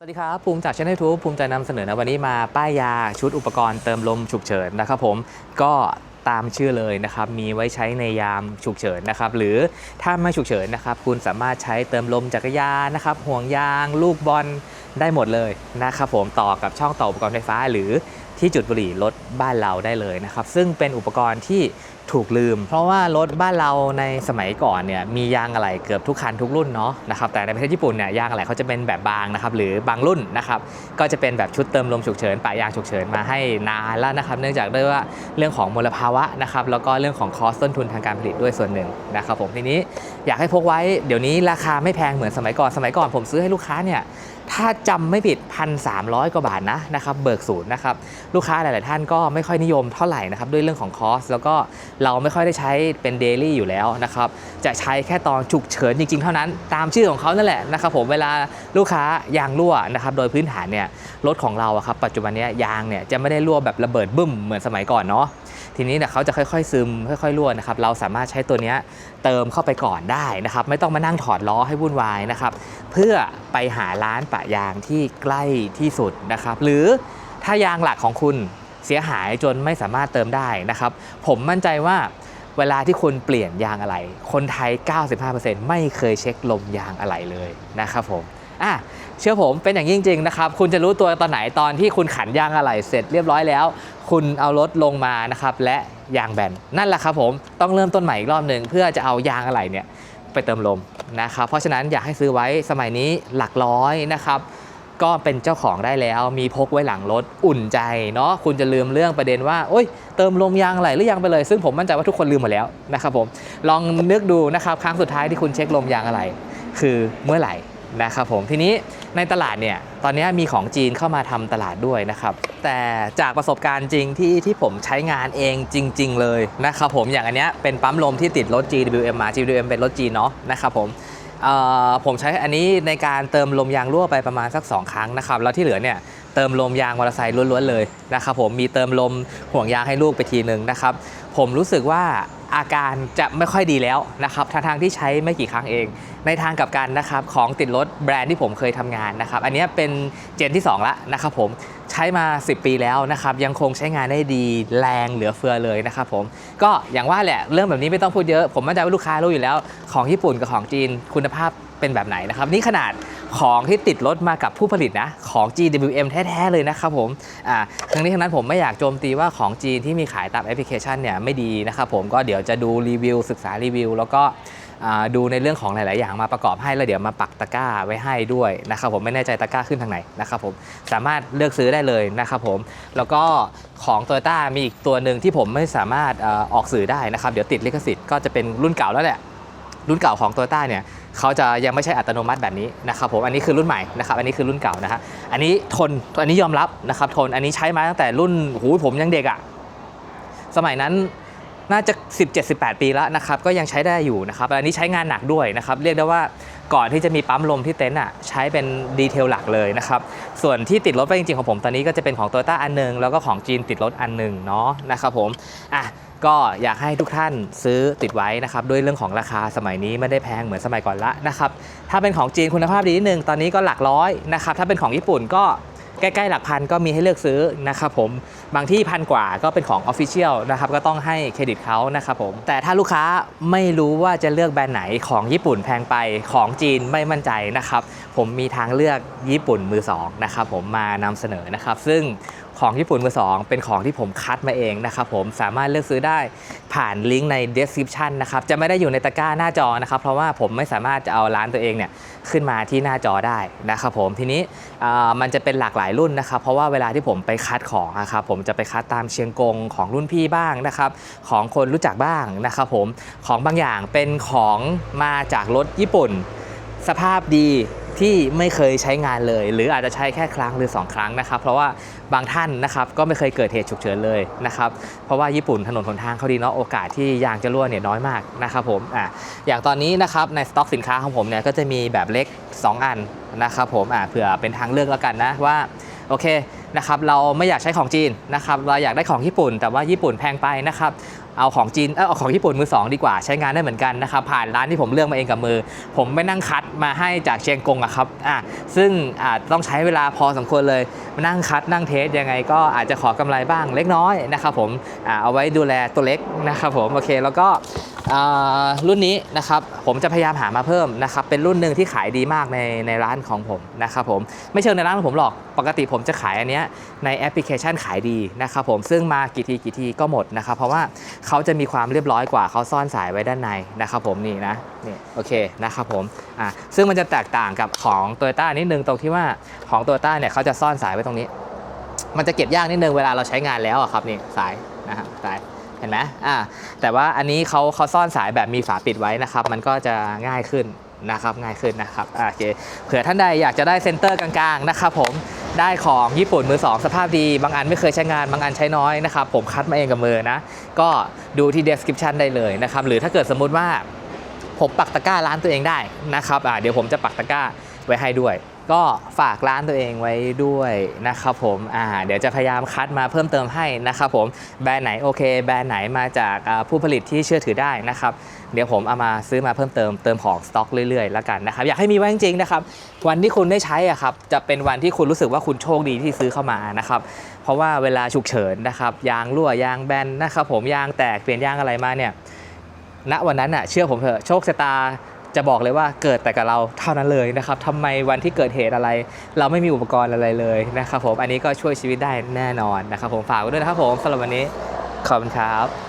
สวัสดีครับ ภูมิจากช่องยูทูภูมิใจนำเสนอนะวันนี้มาป้ายยาชุดอุปกรณ์เติมลมฉุกเฉินนะครับผมก็ตามชื่อเลยนะครับ มีไว้ใช้ในยามฉุกเฉินนะครับ หรือถ้าไม่ฉุกเฉินนะครับ คุณสามารถใช้เติมลมจักรยานนะครับ ห่วงยาง ลูกบอลได้หมดเลยนะครับผมต่อกับช่องต่ออุปกรณ์ไฟฟ้า หรือที่จุดบุหรี่รถบ้านเราได้เลยนะครับ ซึ่งเป็นอุปกรณ์ที่ ถูกลืม เพราะว่ารถบ้านเราในสมัยก่อนเนี่ยมียางอะไหล่เกือบทุกคันทุกรุ่นเนาะนะครับแต่ในประเทศญี่ปุ่นเนี่ยยางอะไหล่เขาจะเป็นแบบบางนะครับหรือบางรุ่นนะครับก็จะเป็นแบบชุดเติมลมฉุกเฉินปะยางฉุกเฉินมาให้นานแล้วนะครับเนื่องจากด้วยว่าเรื่องของมลภาวะนะครับแล้วก็เรื่องของคอสต้นทุนทางการผลิตด้วยส่วนหนึ่งนะครับผมทีนี้อยากให้พกไว้เดี๋ยวนี้ราคาไม่แพงเหมือนสมัยก่อนสมัยก่อนผมซื้อให้ลูกค้าเนี่ยถ้าจำไม่ผิด 1,300 กว่าบาทนะนะครับเบิกศูนย์นะครับลูกค้าหลาย ๆ ท่านก็ไม่ค่อยนิยมเท่าไหร่นะครับด้วยเรื่องของคอสแล้วก็เราไม่ค่อยได้ใช้เป็นเดลี่อยู่แล้วนะครับจะใช้แค่ตอนฉุกเฉินจริงๆ เท่านั้น ตามชื่อของเขานั่นแหละนะครับผมเวลาลูกค้ายางรั่วนะครับโดยพื้นฐานเนี่ยรถของเราอะครับปัจจุบันนี้ยยางเนี่ยจะไม่ได้รั่วแบบระเบิดบึ้มเหมือนสมัยก่อนเนาะทีนี้เนี่ยเขาจะค่อยๆซึมค่อยๆรั่วนะครับเราสามารถใช้ตัวเนี้ยเติมเข้าไปก่อนได้นะครับไม่ต้องมานั่งถอดล้อให้วุ่นวายนะครับเพื่อไปหาร้านปะยางที่ใกล้ที่สุดนะครับหรือถ้ายางหลักของคุณ เสียหายจนไม่สามารถเติมได้นะครับ ผมมั่นใจว่าเวลาที่คุณเปลี่ยนยางอะไหล่คนไทย 95%ไม่เคยเช็คลมยางอะไหล่เลยนะครับผมอะเชื่อผมเป็นอย่างยิ่งจริงนะครับ คุณจะรู้ตัวตอนไหนตอนที่คุณขันยางอะไหล่เสร็จเรียบร้อยแล้ว คุณเอารถลงมานะครับ และยางแบนนั่นแหละครับผมต้องเริ่มต้นใหม่อีกรอบหนึ่งเพื่อจะเอายางอะไหล่เนี่ยไปเติมลมนะครับ เพราะฉะนั้นอยากให้ซื้อไว้สมัยนี้หลักร้อยนะครับ ก็เป็นเจ้าของได้แล้วมีพกไว้หลังรถอุ่นใจเนาะคุณจะลืมเรื่องประเด็นว่าโอ้ยเติมลมยางอะไรหรือยังไปเลย ซึ่งผมมั่นใจว่าทุกคนลืมหมดแล้วนะครับผมลองนึกดูนะครับครั้งสุดท้ายที่คุณเช็คลมยางอะไร คือเมื่อไหร่นะครับผมทีนี้ในตลาดเนี่ยตอนนี้มีของจีนเข้ามาทำตลาดด้วยนะครับ แต่จากประสบการณ์จริงที่ที่ผมใช้งานเองจริง ๆ เลยนะครับผมอย่างอันเนี้ยเป็นปั๊มลมที่ติดรถ GWM มา GWM เป็นรถจีนเนาะนะครับผม ผมใช้อันนี้ในการเติมลมยางรั่วไปประมาณสัก 2 ครั้งนะครับแล้วที่เหลือเนี่ยเติมลมยางมอเตอร์ไซค์ล้วนๆเลยนะครับผมมีเติมลมห่วงยางให้ลูกไปทีหนึ่งนะครับผมรู้สึกว่าอาการจะไม่ค่อยดีแล้วนะครับทางทางที่ใช้ไม่กี่ครั้งเอง ในทางกับกันนะครับของติดรถแบรนด์ที่ผมเคยทำงานนะครับอันนี้เป็นเจนที่ 2 ละนะครับผม ใช้มา 10 ปีแล้วนะครับ ยังคงใช้งานได้ดีแรงเหลือเฟือเลยนะครับผม ก็อย่างว่าแหละเรื่องแบบนี้ไม่ต้องพูดเยอะ ผมมั่นใจว่าลูกค้ารู้อยู่แล้ว ของญี่ปุ่นกับของจีนคุณภาพเป็นแบบไหนนะครับ นี่ขนาดของที่ติดรถมากับผู้ผลิตนะของ GWM แท้ ๆ เลยนะครับผมอ่าทั้งนี้ทั้งนั้นผมไม่อยากโจมตีว่าของจีนที่มีขายตามแอปพลิเคชันเนี่ยไม่ดีนะครับผมก็เดี๋ยวจะดูรีวิวศึกษารีวิว แล้วก็ ดูในเรื่องของหลาย ๆ อย่างมาประกอบให้แล้วเดี๋ยวมาปักตะกร้าไว้ให้ด้วยนะครับผมไม่แน่ใจตะกร้าขึ้นทางไหนนะครับผมสามารถเลือกซื้อได้เลยนะครับผมแล้วก็ของ t o y ต้ามีอีกตัวหนึ่งที่ผมไม่สามารถออกสื่อได้นะครับเดี๋ยวติดลิขสิทธิ์ก็จะเป็นรุ่นเก่าแล้วแหละรุ่นเก่าของ t o y ต้าเนี่ยเขาจะยังไม่ใช่อัตโนมัติแบบนี้นะครับผมอันนี้คือรุ่นใหม่นะครับอันนี้คือรุ่นเก่านะฮะอันนี้ทนอันนี้ยอมรับนะครับทนอันนี้ใช้มาตั้งแต่รุ่นหูผมยังเด็กอะ่ะสมัยนั้น น่าจะ 17-18 ปีแล้วนะครับก็ยังใช้ได้อยู่นะครับอันนี้ใช้งานหนักด้วยนะครับเรียกได้ว่าก่อนที่จะมีปั๊มลมที่เต็นท์อะใช้เป็นดีเทลหลักเลยนะครับส่วนที่ติดรถไปจริงๆของผมตอนนี้ก็จะเป็นของ t o y ต้าอันหนึง แล้วก็ของจีนติดรถอันหนึ่งเนาะนะครับผมอะก็อยากให้ทุกท่านซื้อติดไว้นะครับด้วยเรื่องของราคาสมัยนี้ไม่ได้แพงเหมือนสมัยก่อนละนะครับถ้าเป็นของจีนคุณภาพดีนิดนึงตอนนี้ก็หลักร้อยนะครับถ้าเป็นของญี่ปุ่นก็ ใกล้ๆหลักพันก็มีให้เลือกซื้อนะครับผมบางที่พันกว่าก็เป็นของ Official นะครับก็ต้องให้เครดิตเขานะครับผมแต่ถ้าลูกค้าไม่รู้ว่าจะเลือกแบรนด์ไหนของญี่ปุ่นแพงไปของจีนไม่มั่นใจนะครับผมมีทางเลือกญี่ปุ่นมือสองนะครับผมมานำเสนอนะครับซึ่ง ของญี่ปุ่นมือสองเป็นของที่ผมคัดมาเองนะครับผมสามารถเลือกซื้อได้ผ่านลิงก์ใน description นะครับจะไม่ได้อยู่ในตะกร้าหน้าจอนะครับเพราะว่าผมไม่สามารถจะเอาร้านตัวเองเนี่ยขึ้นมาที่หน้าจอได้นะครับผมทีนี้มันจะเป็นหลากหลายรุ่นนะครับเพราะว่าเวลาที่ผมไปคัดของนะครับผมจะไปคัดตามเชียงกงของรุ่นพี่บ้างนะครับของคนรู้จักบ้างนะครับผมของบางอย่างเป็นของมาจากรถญี่ปุ่น สภาพดี ที่ไม่เคยใช้งานเลย หรืออาจจะใช้แค่ครั้งหรือ 2 ครั้งนะครับ เพราะว่าบางท่านนะครับก็ไม่เคยเกิดเหตุฉุกเฉินเลยนะครับเพราะว่าญี่ปุ่นถนนหนทางเขาดีเนาะโอกาสที่ยางจะรั่วเนี่ยน้อยมากนะครับผมอะอย่างตอนนี้นะครับในสต็อกสินค้าของผมเนี่ยก็จะมีแบบเล็ก 2 อันนะครับผมอะเผื่อเป็นทางเลือกแล้วกันนะว่าโอเคนะครับเราไม่อยากใช้ของจีนนะครับเราอยากได้ของญี่ปุ่น แต่ว่าญี่ปุ่นแพงไปนะครับ เอาของจีนเออเอาของญี่ปุ่นมือสองดีกว่าใช้งานได้เหมือนกันนะครับผ่านร้านที่ผมเลือกมาเองกับมือ ผมไม่นั่งคัดมาให้จากเชียงกงอะครับอะซึ่งอาต้องใช้เวลาพอสมควรเลยมานั่งคัดนั่งเทสยังไงก็อาจจะขอกำไรบ้างเล็กน้อยนะครับผมอ่าเอาไว้ดูแลตัวเล็กนะครับผมโอเคแล้วก็รุ่นนี้นะครับผมจะพยายามหามาเพิ่มนะครับเป็นรุ่นหนึ่งที่ขายดีมากในในร้านของผมนะครับผมไม่เชิงในร้านของผมหรอกปกติผมจะขายอันเนี้ยในแอปพลิเคชันขายดีนะครับผมซึ่งมากี่ทีกี่ทีก็หมดนะครับเพราะว่าเขาจะมีความเรียบร้อยกว่าเขาซ่อนสายไว้ด้านในนะครับผมนี่นะนี่โอเคนะครับผมอะซึ่งมันจะแตกต่างกับของ t o y ต้านิดนึงตรงที่ว่าของ t o y ต้าเนี่ยเขาจะซ่อนสายไว้ตรงนี้ มันจะเก็บยากนิดนึงเวลาเราใช้งานแล้วอะครับนี่สายนะฮะสายเห็นไหมอ่าแต่ว่าอันนี้เขาเขาซ่อนสายแบบมีฝาปิดไว้นะครับ มันก็จะง่ายขึ้นนะครับง่ายขึ้นนะครับโอเคเผื่อท่านใดอยากจะได้เซนเตอร์กลางๆนะครับผม ได้ของญี่ปุ่นมือสองสภาพดี บางอันไม่เคยใช้งาน บางอันใช้น้อยนะครับ ผมคัดมาเองกับมือนะ ก็ดูที่ description ได้เลยนะครับ หรือถ้าเกิดสมมุติว่าผมปักตะกร้าร้านตัวเองได้นะครับเดี๋ยวผมจะปักตะกร้าไว้ให้ด้วย ก็ฝากร้านตัวเองไว้ด้วยนะครับผมอ่าเดี๋ยวจะพยายามคัดมาเพิ่มเติมให้นะครับผมแบรนด์ไหนโอเค แบรนด์ไหนมาจากผู้ผลิตที่เชื่อถือได้นะครับเดี๋ยวผมเอามาซื้อมาเพิ่มเติมเติมของสต็อกเรื่อยๆแล้วกันนะครับอยากให้มีไว้จริงๆนะครับวันที่คุณได้ใช้อะครับจะเป็นวันที่คุณรู้สึกว่าคุณโชคดีที่ซื้อเข้ามานะครับเพราะว่าเวลาฉุกเฉินนะครับยางรั่วยางแบนนะครับผมยางแตกเปลี่ยนยางอะไรมาเนี่ยณวันนั้นน่ะเชื่อผมเถอะโชคชะตา จะบอกเลยว่าเกิดแต่กับเราเท่านั้นเลยนะครับทำไมวันที่เกิดเหตุอะไร เราไม่มีอุปกรณ์อะไรเลยนะครับผมอันนี้ก็ช่วยชีวิตได้แน่นอนนะครับผมฝากไว้ด้วยนะครับผมสำหรับวันนี้ขอบคุณครับ